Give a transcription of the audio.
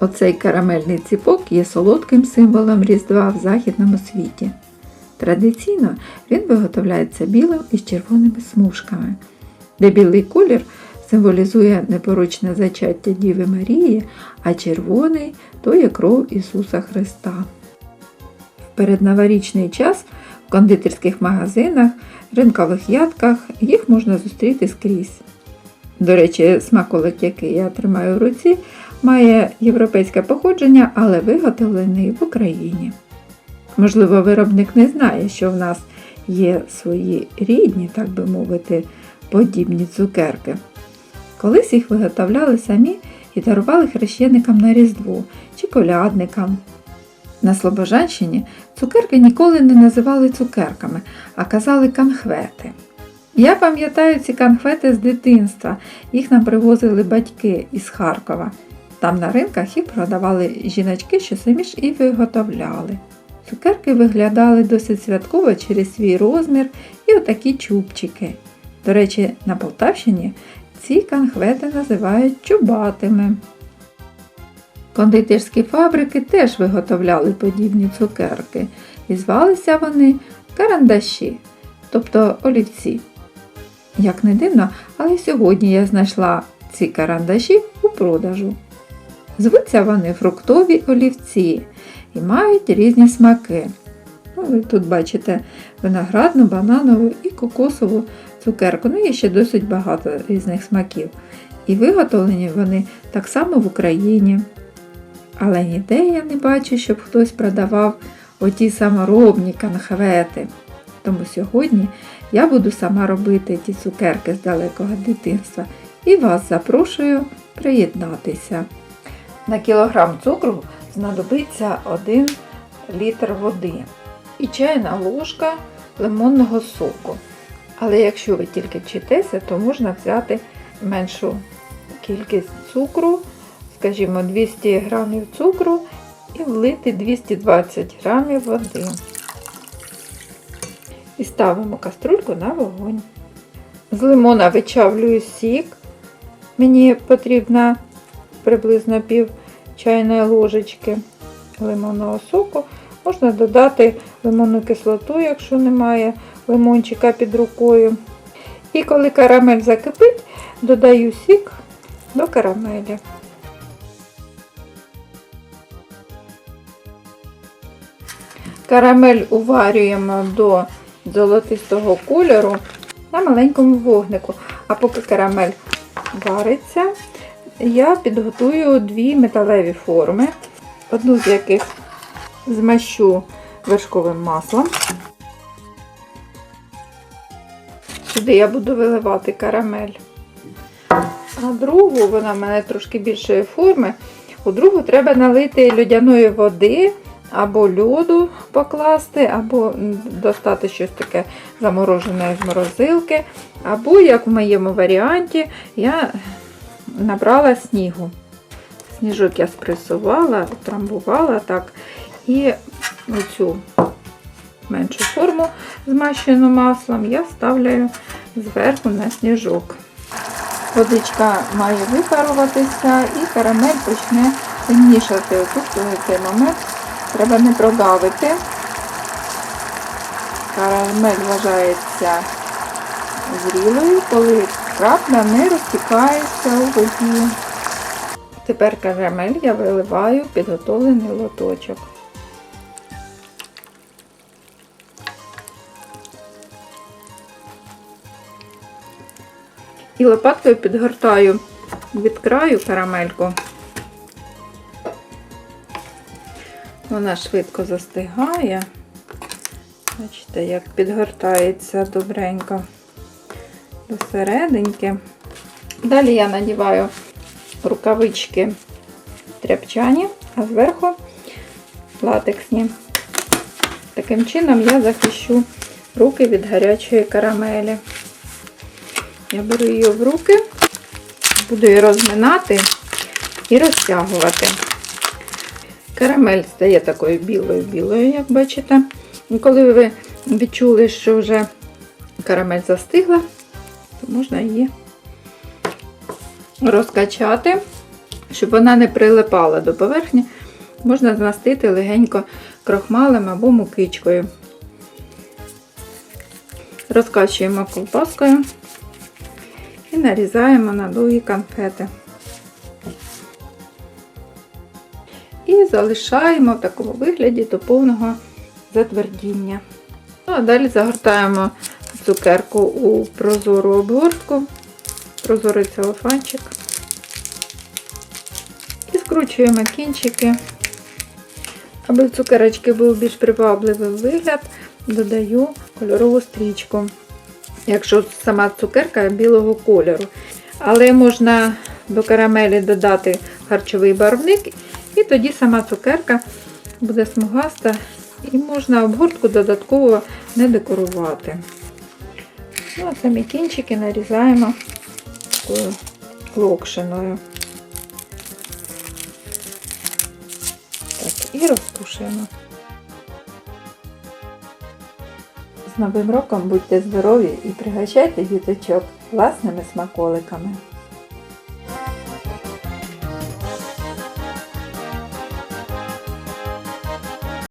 Оцей карамельний ціпок є солодким символом Різдва в західному світі. Традиційно він виготовляється білим із червоними смужками, де білий колір символізує непорочне зачаття Діви Марії, а червоний то є кров Ісуса Христа. В передноворічний час в кондитерських магазинах, ринкових ядках їх можна зустріти скрізь. До речі, смаколик, який я тримаю в руці, має європейське походження, але виготовлений в Україні. Можливо, виробник не знає, що в нас є свої рідні, так би мовити, подібні цукерки. Колись їх виготовляли самі і дарували хрещеникам на Різдво чи колядникам. На Слобожанщині цукерки ніколи не називали цукерками, а казали канхвети. Я пам'ятаю ці канхвети з дитинства. Їх нам привозили батьки із Харкова. Там на ринках їх продавали жіночки, що самі ж і виготовляли. Цукерки виглядали досить святково через свій розмір і отакі чубчики. До речі, на Полтавщині ці канхвети називають чубатими. Кондитерські фабрики теж виготовляли подібні цукерки, і звалися вони карандаші, тобто олівці. Як не дивно, але сьогодні я знайшла ці карандаші у продажу. Звуться вони фруктові олівці і мають різні смаки. Ну, ви тут бачите виноградну, бананову і кокосову цукерку. Ну, є ще досить багато різних смаків. І виготовлені вони так само в Україні. Але ніде я не бачу, щоб хтось продавав оті саморобні канхвети. Тому сьогодні я буду сама робити ті цукерки з далекого дитинства і вас запрошую приєднатися. На кілограм цукру знадобиться 1 літр води і чайна ложка лимонного соку. Але якщо ви тільки вчитеся, то можна взяти меншу кількість цукру, скажімо, 200 грамів цукру і влити 220 грамів води. І ставимо каструльку на вогонь. З лимона вичавлюю сік. Мені потрібна приблизно пів чайної ложечки лимонного соку. Можна додати лимонну кислоту, якщо немає лимончика під рукою. І коли карамель закипить, додаю сік до карамелі. Карамель уварюємо до золотистого кольору на маленькому вогнику. А поки карамель вариться, я підготую дві металеві форми, одну з яких змащу вершковим маслом. Сюди я буду виливати карамель. А другу, вона в мене трошки більшої форми, у другу треба налити льодяної води або льоду покласти, або достати щось таке заморожене з морозилки. Або, як в моєму варіанті, я набрала снігу. Сніжок я спресувала, трамбувала так. І оцю меншу форму змащену маслом я ставляю зверху на сніжок. Водичка має випаруватися і карамель почне темнішати. Отут в цей момент треба не прогавити. Карамель вважається зрілою, коли крапля не розтікається у воді. Тепер карамель я виливаю в підготовлений лоточок. І лопаткою підгортаю від краю карамельку. Вона швидко застигає. Бачите, як підгортається добренько до серединки. Далі я надіваю рукавички тряпчані, а зверху латексні. Таким чином я захищу руки від гарячої карамелі. Я беру її в руки, буду її розминати і розтягувати. Карамель стає такою білою-білою, як бачите. І коли ви відчули, що вже карамель застигла, то можна її розкачати Щоб вона не прилипала до поверхні, можна змастити легенько крохмалем або мукичкою. Розкачуємо ковбаскою і нарізаємо на довгі конфети. І залишаємо в такому вигляді до повного затвердіння. Ну, а далі загортаємо цукерку у прозору обгортку, прозорий целофанчик. І скручуємо кінчики. Аби в цукерочки був більш привабливий вигляд, додаю кольорову стрічку. Якщо сама цукерка білого кольору. Але можна до карамелі додати харчовий барвник, і тоді сама цукерка буде смугаста і можна обгортку додатково не декорувати. Ну, а самі кінчики нарізаємо такою локшиною. Так, і розпушуємо. З Новим роком будьте здорові і пригощайте діточок власними смаколиками.